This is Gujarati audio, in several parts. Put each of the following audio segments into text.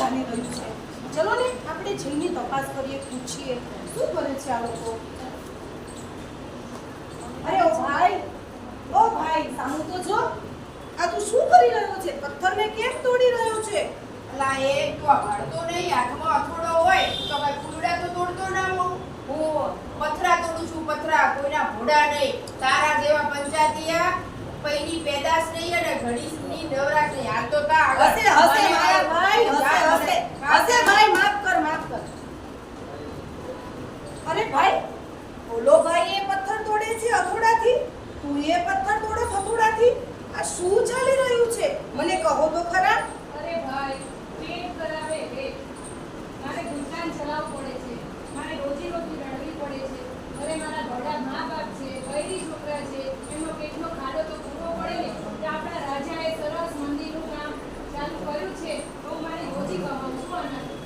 ચાલી રહ્યું છે. ચલો ને, આપણે જઈને તપાસ કરીએ, પૂછીએ, શું કરે છે આ લોકો? અરે ઓ ભાઈ ઓ ભાઈ, સામું તો જો. આ તું શું કરી રહ્યો છે? પથ્થરને કેમ તોડી રહ્યો છે? અલા, એ તો અડતો નહીં, હાથમાં અથોડો હોય, તો કઈ ફૂલડા તો તોડતો ના હું હું પથરા તોડું છું, પથરા, કોઈના ભોડા નહીં. તારા જેવા પંચાતિયા પૈની પેદાશ નહીં અને ઘડીની નવરાશ નહીં હાલ તો તા અરે ભાઈ, બોલો ભાઈ, એ પથ્થર તોડે છે અથોડાથી? તું એ પથ્થર તોડે અથોડાથી આ શું ચાલી રહ્યું છે? મને કહો તો ખરા? અરે ભાઈ પેટ કરાવે પેટ મારે ગુજરાન ચલાવવું પડે છે મારે રોજી રોટી રડવી પડે છે ઘરે મારા ઘરડા મા બાપ છે વૈરી છોકરા છે એમનો પેટનો ખાડો તો પૂરવો પડે ને કે આપણા રાજાએ સરસ મંદિરનું કામ ચાલુ કર્યું છે તો હું મારી રોજી કમાઉં છું આનાથી.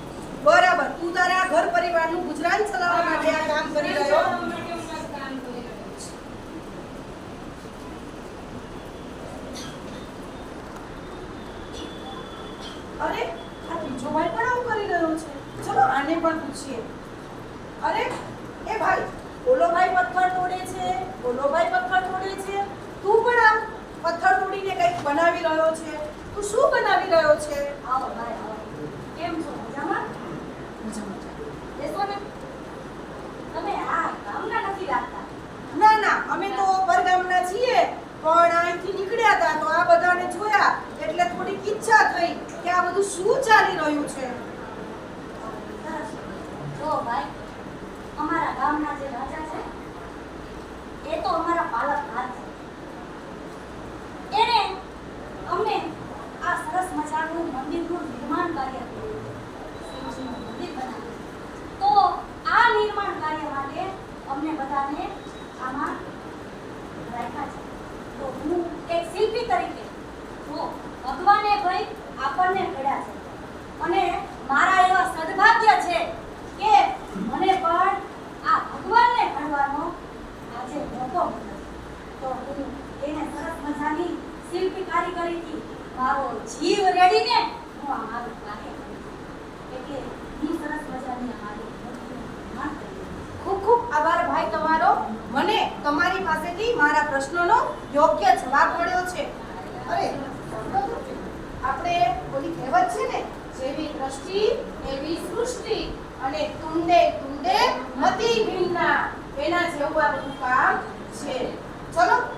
બરાબર તું તારા ઘર પરિવારનું ગુજરાન ચલાવવા માટે આ કામ કરી રહ્યો અરે, આ બીજો ભાઈ પણ આવું કરી રહ્યો છે. ચલો, આને પણ પૂછીએ. અરે, એ ભાઈ ઓલો ભાઈ, પથ્થર તોડે છે. ઓલો ભાઈ, પથ્થર તોડે છે. તું પણ આ પથ્થર તોડીને કંઈક બનાવી રહ્યો છે. તું શું બનાવી રહ્યો છે? આ ભાઈ આવો કેમ છો મજામાં બેસો ને તમે આ ગામના નથી લાગતા ના ના અમે તો પરગામના છીએ, પણ અહીંથી નીકળ્યા હતા તો આ બધાને જોયા, એટલે થોડીક ઈચ્છા થઈ કે આ બધું શું ચાલી રહ્યું છે. જો ભાઈ, અમારા ગામના જે રાજા છે, એ તો અમારા પાલક હાથ છે. એને અમને આ સરસ મજાનું મંદિરનું નિર્માણ કાર્ય કર્યું. મંદિર બનાવ્યું. તો આ નિર્માણ કાર્ય માટે અમને બધાને આમાં રાખ્યા છે. તો હું એક શિલ્પી તરીકે હું ભગવાને ભાઈ આપણને ઘડ્યા છે. અને મારા એવા સદભાગ્ય છે કે મને પણ આ ભગવાનને ઘડવાનો આજે મોકો મળ્યો. તો હું એને સરસ મજાની શિલ્પી કારીગરીથી મારો જીવ રેડીને હું આ મારું કાર્ય કરું. એટલે હું સરસ મજાની આ મારી મૂર્તિનું નિર્માણ કરી રહી છું. ખૂબ ખૂબ આભાર ભાઈ તમારો મને તમારી પાસેથી મારા પ્રશ્નોનો યોગ્ય જવાબ મળ્યો છે. અરે, આપણે ઓલી કહેવત છે ને, જેવી દ્રષ્ટિ, એવી સૃષ્ટિ અને તુંડે તુંડે મતિ ભિન્ના એના જેવું આ બધું કામ છે. ચલો.